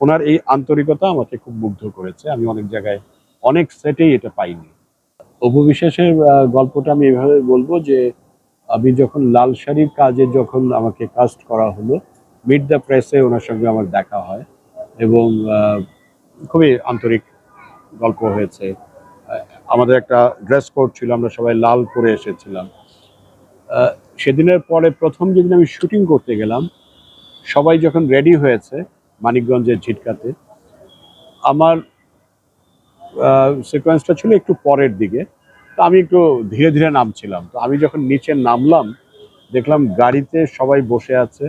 ওনার এই আন্তরিকতা আমাকে খুব মুগ্ধ করেছে। আমি অনেক জায়গায় অনেক সেটেই এটা পাইনি। অপবিশ্বাসের গল্পটা আমি এভাবে বলব যে, আমি যখন লাল শাড়ির কাজে যখন আমাকে কাস্ট করা হলো মিট দ্য প্রেসে ওনার সঙ্গে আমার দেখা হয় এবং খুবই আন্তরিক গল্প হয়েছে। আমাদের একটা ড্রেস কোড ছিল, আমরা সবাই লাল পরে এসেছিলাম। সেদিনের পরে প্রথম যেদিন আমি শুটিং করতে গেলাম, সবাই যখন রেডি হয়েছে মানিকগঞ্জের ঝিটকাতে। আমার সিকোয়েন্সটা ছিল একটু পরের দিকে। তো আমি একটু ধীরে ধীরে নামছিলাম। তো আমি যখন নিচে নামলাম, দেখলাম গাড়িতে সবাই বসে আছে।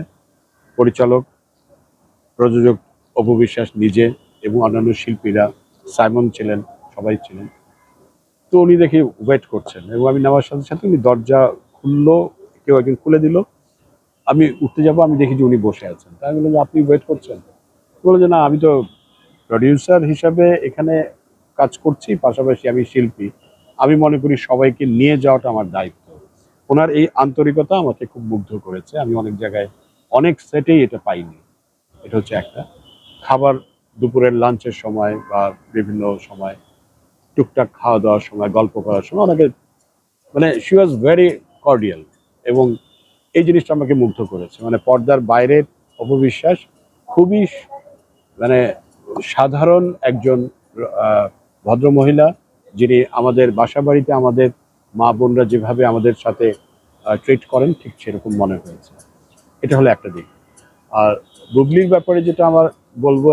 পরিচালক, প্রযোজক অপবিশ্বাস নিজে এবং অন্যান্য শিল্পীরা, সাইমন ছিলেন, সবাই ছিলেন। তো উনি দেখি ওয়েট করছেন এবং আমি নামার সাথে সাথে উনি দরজা খুললো, কেউ একজন খুলে দিল। আমি উঠতে যাব, আমি দেখি যে উনি বসে আছেন। তাই আমি বললাম, আপনি ওয়েট করছেন? বলে যে, না, আমি তো প্রডিউসার হিসাবে এখানে কাজ করছি, পাশাপাশি আমি শিল্পী। আমি মনে করি সবাইকে নিয়ে যাওয়াটা আমার দায়িত্ব। ওনার এই আন্তরিকতা আমাকে খুব মুগ্ধ করেছে। আমি অনেক জায়গায়, অনেক সেটেই এটা পাইনি। এটা হচ্ছে একটা। খাবার দুপুরের লাঞ্চের সময় বা বিভিন্ন সময়, টুকটাক খাওয়া দাওয়ার সময়, গল্প করার সময় অনেকে মানে শি ওয়াজ ভেরি কর্ডিয়াল এবং এই জিনিসটা আমাকে মুগ্ধ করেছে। মানে পর্দার বাইরের অপবিশ্বাস খুবই মানে সাধারণ একজন ভদ্রমহিলা যিনি আমাদের বাসা বাড়িতে আমাদের মা বোনরা যেভাবে আমাদের সাথে ট্রিট করেন, ঠিক সেরকম মনে হয়েছে। এটা হলো একটা দিক। আর বুবলির ব্যাপারে যেটা আমার বলব,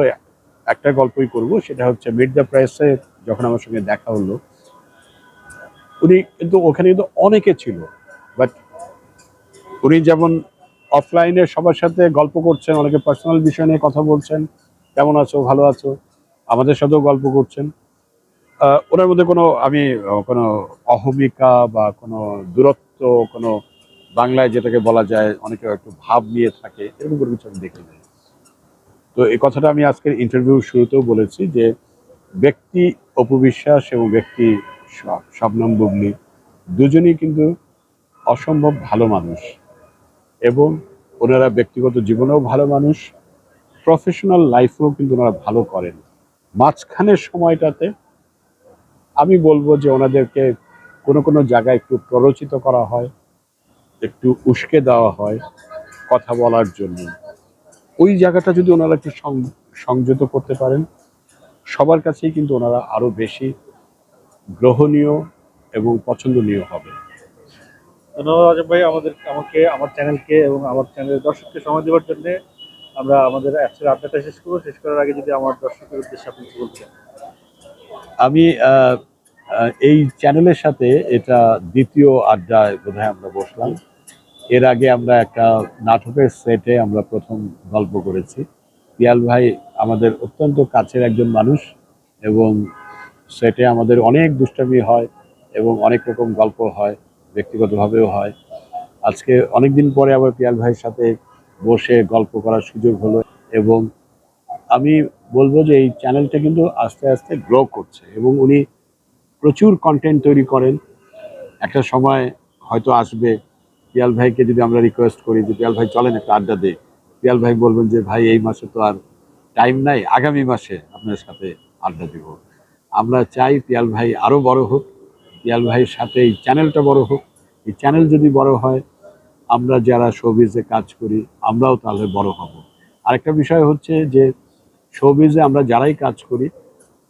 একটা গল্পই করব, সেটা হচ্ছে মিড দ্য প্রেসে যখন আমার সঙ্গে দেখা হলো, উনি কিন্তু ওখানে কিন্তু অনেকে ছিল বাট উনি যেমন অফলাইনে সবার সাথে গল্প করছেন, অনেকে পার্সোনাল বিষয় নিয়ে কথা বলছেন কেমন আছো, ভালো আছো? আমাদের সাথেও গল্প করছেন। ওনার মধ্যে কোনো, আমি কোনো অহমিকা বা কোনো দূরত্ব, কোনো বাংলায় যেটাকে বলা যায় অনেকে একটু ভাব নিয়ে থাকে, এরকম কিছু আমি দেখি নাই। তো এই কথাটা আমি আজকের ইন্টারভিউ শুরুতেও বলেছি যে, ব্যক্তি অপবিশ্বাস এবং ব্যক্তি শবনম বুবলি দুজনেই কিন্তু অসম্ভব ভালো মানুষ এবং ওনারা ব্যক্তিগত জীবনেও ভালো মানুষ প্রফেশনাল লাইফেও কিন্তু ওনারা ভালো করেন। মাঝখানের সময়টাতে আমি বলব যে ওনাদেরকে কোনো কোনো জায়গায় একটু প্ররোচিত করা হয়, একটু উস্কে দেওয়া হয় কথা বলার জন্য। ওই জায়গাটা যদি ওনারা একটু সংযত করতে পারেন, সবার কাছেই কিন্তু ওনারা আরও বেশি গ্রহণীয় এবং পছন্দনীয় হবে। ধন্যবাদ ভাই, আমাদের আমাকে, আমার চ্যানেলকে এবং আমার চ্যানেলের দর্শককে সময় দেওয়ার জন্য আমরা আমাদের আজকের আড্ডাটা শেষ করব। শেষ করার আগে যদি আমার দর্শকের উদ্দেশ্যে আপনি কিছু বলছেন আমি এই চ্যানেলের সাথে এটা দ্বিতীয় আড্ডায় বোধহয় আমরা বসলাম। এর আগে আমরা একটা নাটকের সেটে আমরা প্রথম গল্প করেছি। পিয়াল ভাই আমাদের অত্যন্ত কাছের একজন মানুষ এবং সেটে আমাদের অনেক দুষ্টামি হয় এবং অনেক রকম গল্প হয়, ব্যক্তিগতভাবেও হয়। আজকে অনেক দিন পরে আবার পিয়াল ভাইয়ের সাথে বসে গল্প করার সুযোগ হলো এবং আমি বলব যে এই চ্যানেলটা কিন্তু আস্তে আস্তে গ্রো করছে এবং উনি প্রচুর কন্টেন্ট তৈরি করেন। একটা সময় হয়তো আসবে, পিয়াল ভাইকে যদি আমরা রিকোয়েস্ট করি যে, পিয়াল ভাই, চলেন একটা আড্ডা দে পিয়াল ভাই বলবেন যে, ভাই, এই মাসে তো আর টাইম নাই, আগামী মাসে আপনার সাথে আড্ডা দিব। আমরা চাই পিয়াল ভাই আরও বড় হোক, পিয়াল ভাইয়ের সাথে এই চ্যানেলটা বড় হোক। এই চ্যানেল যদি বড় হয় আমরা যারা শোবিজে কাজ করি, আমরাও তাহলে বড় হব। আরেকটা বিষয় হচ্ছে যে শোবিজে আমরা যারাই কাজ করি,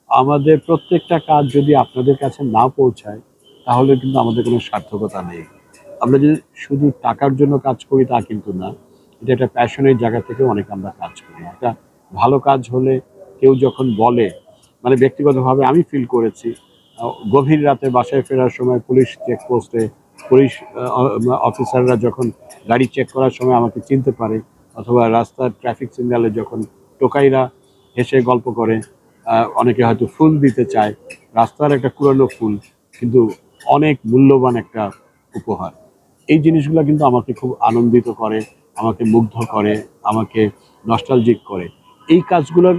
আমাদের প্রত্যেকটা কাজ যদি আপনাদের কাছে না পৌঁছায়, তাহলে কিন্তু আমাদের কোনো সার্থকতা নেই। আমরা যদি শুধু টাকার জন্য কাজ করি, তা কিন্তু না। এটা একটা প্যাশনের জায়গা থেকে অনেক আমরা কাজ করি। একটা ভালো কাজ হলে কেউ যখন বলে মানে ব্যক্তিগতভাবে আমি ফিল করেছি গভীর রাতে বাসায় ফেরার সময় পুলিশ চেকপোস্টে পুলিশ অফিসাররা যখন গাড়ি চেক করার সময় আমাকে চিনতে পারে, অথবা রাস্তার ট্রাফিক সিগন্যালে যখন টোকাইরা হেসে গল্প করে অনেকে হয়তো ফুল দিতে চায়। রাস্তার একটা পুরনো ফুল, কিন্তু অনেক মূল্যবান একটা উপহার। এই জিনিসগুলো কিন্তু আমাকে খুব আনন্দিত করে, আমাকে মুগ্ধ করে, আমাকে নস্টালজিক করে। এই কাজগুলোর,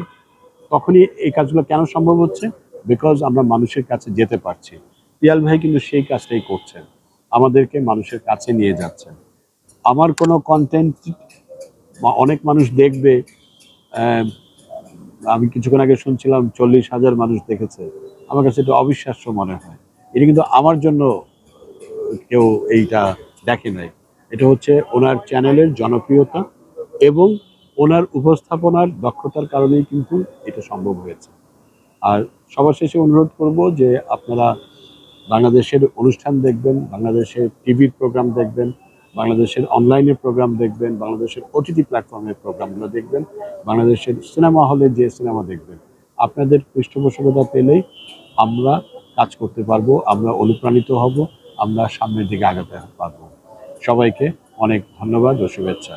তখনই এই কাজগুলো কেন সম্ভব হচ্ছে? বিকজ আমরা মানুষের কাছে যেতে পারছি। পিয়াল ভাই কিন্তু সেই কাজটাই করছেন। আমাদেরকে মানুষের কাছে নিয়ে যাচ্ছেন আমার কোনো কন্টেন্ট অনেক মানুষ দেখবে আমি কিছুক্ষণ আগে শুনছিলাম চল্লিশ হাজার মানুষ দেখেছে। আমার কাছে এটা অবিশ্বাস্য মনে হয়। এটা কিন্তু আমার জন্য কেউ এইটা দেখে নাই। এটা হচ্ছে ওনার চ্যানেলের জনপ্রিয়তা এবং ওনার উপস্থাপনার দক্ষতার কারণেই কিন্তু এটা সম্ভব হয়েছে। আর সবার শেষে অনুরোধ করব যে আপনারা বাংলাদেশের অনুষ্ঠান দেখবেন, বাংলাদেশের টিভির প্রোগ্রাম দেখবেন, বাংলাদেশের অনলাইনে প্রোগ্রাম দেখবেন, বাংলাদেশের ওটিটি প্ল্যাটফর্মের প্রোগ্রামগুলো দেখবেন, বাংলাদেশের সিনেমা হলে যে সিনেমা দেখবেন। আপনাদের পৃষ্ঠপোষকতা পেলেই আমরা কাজ করতে পারব, আমরা অনুপ্রাণিত হব, আমরা সামনের দিকে আগাতে পারব। সবাইকে অনেক ধন্যবাদ ও শুভেচ্ছা।